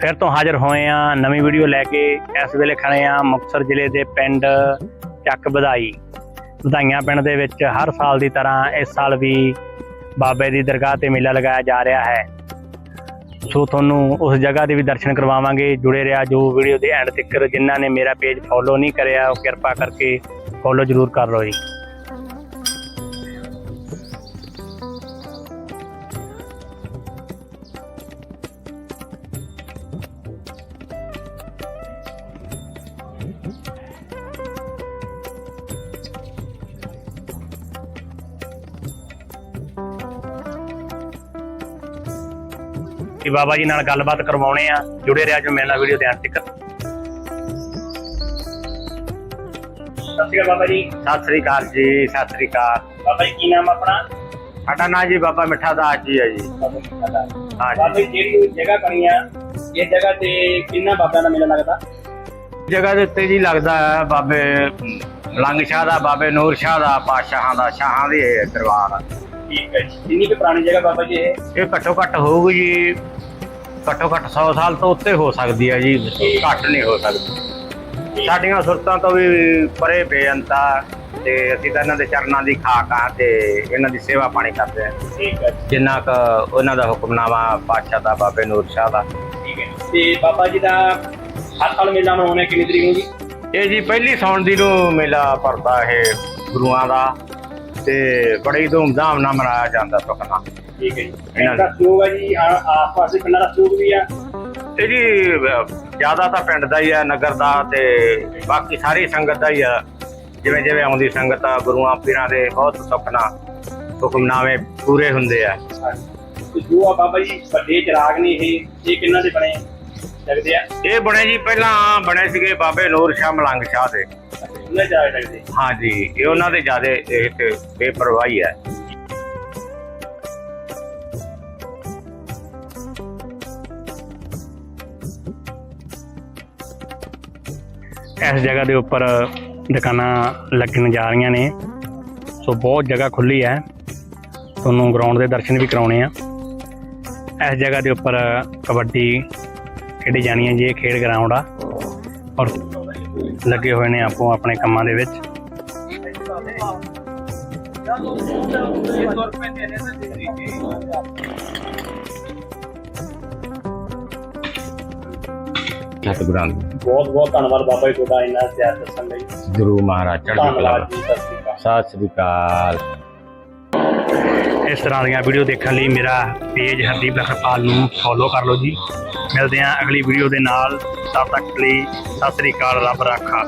ਫਿਰ ਤੋਂ ਹਾਜ਼ਰ ਹੋਏ ਆ ਨਵੀਂ ਵੀਡੀਓ ਲੈ ਕੇ ਇਸ ਵੇਲੇ ਖੜੇ ਆ ਮੁਕਤਸਰ ਜ਼ਿਲ੍ਹੇ ਦੇ ਪਿੰਡ ਚੱਕ ਵਧਾਈ। ਵਧਾਈਆਂ ਪਿੰਡ ਦੇ ਵਿੱਚ ਹਰ ਸਾਲ ਦੀ ਤਰ੍ਹਾਂ ਇਸ ਸਾਲ ਵੀ ਬਾਬੇ ਦੀ ਦਰਗਾਹ ਤੇ ਮੇਲਾ ਲਗਾਇਆ ਜਾ ਰਿਹਾ ਹੈ। ਸੋ ਤੁਹਾਨੂੰ ਉਸ ਜਗ੍ਹਾ ਦੇ ਵੀ ਦਰਸ਼ਨ ਕਰਵਾਵਾਂਗੇ, ਜੁੜੇ ਰਿਹਾ ਜੋ ਵੀਡੀਓ ਦੇ ਐਂਡ ਤੱਕ ਜਿਨ੍ਹਾਂ ਨੇ ਮੇਰਾ ਪੇਜ ਫੋਲੋ ਨਹੀਂ ਕਰਿਆ, ਉਹ ਕਿਰਪਾ ਕਰਕੇ ਫੋਲੋ ਜ਼ਰੂਰ ਕਰ ਲਓ ਜੀ। ਕਿ ਬਾਬਾ ਜੀ ਨਾਲ ਗੱਲਬਾਤ ਕਰਵਾਉਣੇ ਆ ਜੁੜੇ ਰਿਹਾ ਜੋ ਮੇਰੇ ਵੀਡੀਓ ਦੇ ਅੰਤ ਤੱਕ। ਸਤਿ ਸ਼੍ਰੀ ਅਕਾਲ ਬਾਬਾ ਜੀ। ਸਤਿ ਸ਼੍ਰੀ ਅਕਾਲ ਜੀ ਸਤਿ ਸ਼੍ਰੀ ਅਕਾਲ। ਬਾਬਾ ਜੀ ਕੀ ਨਾਮ ਆਪਣਾ? ਸਾਡਾ ਨਾਂ ਜੀ ਬਾਬਾ ਮਿੱਠਾ ਦਾਸ ਜੀ ਹੈ ਜੀ। ਬਾਬਾ ਜੀ ਹਾਂ ਬਾਬਾ ਜੀ ਜਿਹੜੀ ਜਗ੍ਹਾ ਬਣੀ ਆ? ਇਹ ਜਗ੍ਹਾ ਤੇ ਕਿੰਨਾ ਬਾਬਿਆਂ ਦਾ ਮੇਲਾ ਲੱਗਦਾ? ਜਗ੍ਹਾ ਦੇ ਉੱਤੇ ਜੀ ਲੱਗਦਾ ਹੈ ਬਾਬੇ ਲੰਗ ਸ਼ਾਹ ਦਾ ਬਾਬੇ ਨੂਰ ਸ਼ਾਹ ਦਾ ਪਾਤਸ਼ਾਹਾਂ ਦਾ ਸ਼ਾਹਾਂ ਦੀ ਇਹ ਦਰਬਾਰ ਆ। ਠੀਕ ਹੈ ਜੀ। ਕਿੰਨੀ ਕੁ ਪੁਰਾਣੀ ਜਗ੍ਹਾ ਬਾਬਾ ਜੀ ਇਹ? ਇਹ ਘੱਟੋ ਘੱਟ ਹੋਊਗੀ ਜੀ ਘੱਟੋ ਘੱਟ 100 ਸਾਲ ਤੋਂ ਉੱਤੇ ਹੋ ਸਕਦੀ ਹੈ ਜੀ ਘੱਟ ਨਹੀਂ ਹੋ ਸਕਦੀ। ਸਾਡੀਆਂ ਸੁਰਤਾਂ ਤੋਂ ਵੀ ਪਰੇ ਬੇਅੰਤਾ ਤੇ ਅਸੀਂ ਤਾਂ ਇਹਨਾਂ ਦੇ ਚਰਨਾਂ ਦੀ ਖਾਕ ਆ ਤੇ ਇਹਨਾਂ ਦੀ ਸੇਵਾ ਪਾਣੀ ਕਰਦੇ ਆ। ਠੀਕ ਹੈ ਜਿੰਨਾ ਕ ਉਹਨਾਂ ਦਾ ਹੁਕਮਨਾਮਾ ਪਾਤਸ਼ਾਹ ਦਾ ਬਾਬੇ ਨੂਰ ਸ਼ਾਹ ਦਾ। ਠੀਕ ਹੈ ਤੇ ਬਾਬਾ ਜੀ ਦਾ ਹਰ ਸਾਲ ਮੇਲਾ ਮਨਾਉਣੇ ਕਿੰਨੀ ਤਰੀਕ ਨੂੰ ਜੀ? ਇਹ ਜੀ ਪਹਿਲੀ ਸੌਣ ਦੀ ਨੂੰ ਮੇਲਾ ਭਰਦਾ ਇਹ ਗੁਰੂਆਂ ਦਾ ਤੇ ਬੜੀ ਧੂਮਧਾਮ ਨਾਲ ਮਨਾਇਆ ਜਾਂਦਾ ਸੁਖਨਾ ਠੀਕ ਹੈ ਜੀ। ਇਹਨਾਂ ਇਹਦਾ ਸਲੋਗ ਹੈ ਜੀ ਆਸ ਪਾਸ ਦੇ ਪਿੰਡਾਂ ਦਾ ਸਲੋਗ ਵੀ ਆ। ਇਹ ਜੀ ਜ਼ਿਆਦਾ ਤਾਂ ਪਿੰਡ ਦਾ ਹੀ ਆ ਨਗਰ ਦਾ ਤੇ ਬਾਕੀ ਸਾਰੀ ਸੰਗਤ ਦਾ ਹੀ ਆ। ਜਿਵੇਂ ਜਿਵੇਂ ਆਉਂਦੀ ਸੰਗਤ ਆ ਗੁਰੂਆਂ ਪੀਰਾਂ ਦੇ ਬਹੁਤ ਸੁਖਨਾ ਹੁਕਮਨਾਮੇ ਪੂਰੇ ਹੁੰਦੇ ਆ। ਜੋ ਆ ਬਾਬਾ ਜੀ ਵੱਡੇ ਚਿਰਾਗ ਨੇ ਇਹ ਇਹ ਕਿੰਨਾਂ ਦੇ ਬਣੇ? ਲੱਗਦੇ ਆ? ਇਹ ਬਣੇ ਜੀ ਪਹਿਲਾਂ ਬਣੇ ਸੀਗੇ ਬਾਬੇ ਨੂਰ ਸ਼ਾਹ ਮਲੰਗ ਸ਼ਾਹ ਦੇ। ਉਹਨਾਂ ਜਾ ਲੱਗਦੇ। ਹਾਂਜੀ ਇਹ ਉਹਨਾਂ ਦੇ ਜਿਆਦੇ ਇਹ ਤੇ ਬੇਪਰਵਾਹੀ ਹੈ। ਇਸ ਜਗ੍ਹਾ ਦੇ ਉੱਪਰ ਦੁਕਾਨਾਂ ਲੱਗਣ ਜਾ ਰਹੀਆਂ ਨੇ। ਸੋ ਬਹੁਤ ਜਗ੍ਹਾ ਖੁੱਲੀ ਹੈ। ਤੁਹਾਨੂੰ ਗਰਾਊਂਡ ਦੇ ਦਰਸ਼ਨ ਵੀ ਕਰਾਉਣੇ ਆ। ਇਸ ਜਗ੍ਹਾ ਦੇ ਉੱਪਰ ਕਬੱਡੀ ਖੇਡੀ ਜਾਣੀ ਹੈ ਜੀ ਇਹ ਖੇਡ ਗਰਾਊਂਡ ਆ। ਔਰ ਲੱਗੇ ਹੋਏ ਨੇ ਆਪੋ ਆਪਣੇ ਕੰਮਾਂ ਦੇ ਵਿੱਚ। ਸਤਿਗੁਰਾਂ ਬਹੁਤ ਬਹੁਤ ਧੰਨਵਾਦ ਬਾਬਾ ਜੀ ਤੁਹਾਡਾ ਇੰਨਾ ਪਿਆਰ ਦੱਸਣ ਲਈ। ਗੁਰੂ ਮਹਾਰਾਜ ਚੜ੍ਹਦੀ ਕਲਾ ਸਤਿ ਸ਼੍ਰੀ ਅਕਾਲ। ਸਤਿ ਸ੍ਰੀ ਅਕਾਲ। ਇਸ ਤਰ੍ਹਾਂ ਦੀਆਂ ਵੀਡੀਓ ਦੇਖਣ ਲਈ ਮੇਰਾ ਪੇਜ ਹਰਦੀਪ ਲਖਪਾਲ ਨੂੰ ਫੋਲੋ ਕਰ ਲਓ ਜੀ। ਮਿਲਦੇ ਹਾਂ ਅਗਲੀ ਵੀਡੀਓ ਦੇ ਨਾਲ। ਤਦ ਤੱਕ ਲਈ ਸਤਿ ਸ੍ਰੀ ਅਕਾਲ ਰੱਬ ਰਾਖਾ।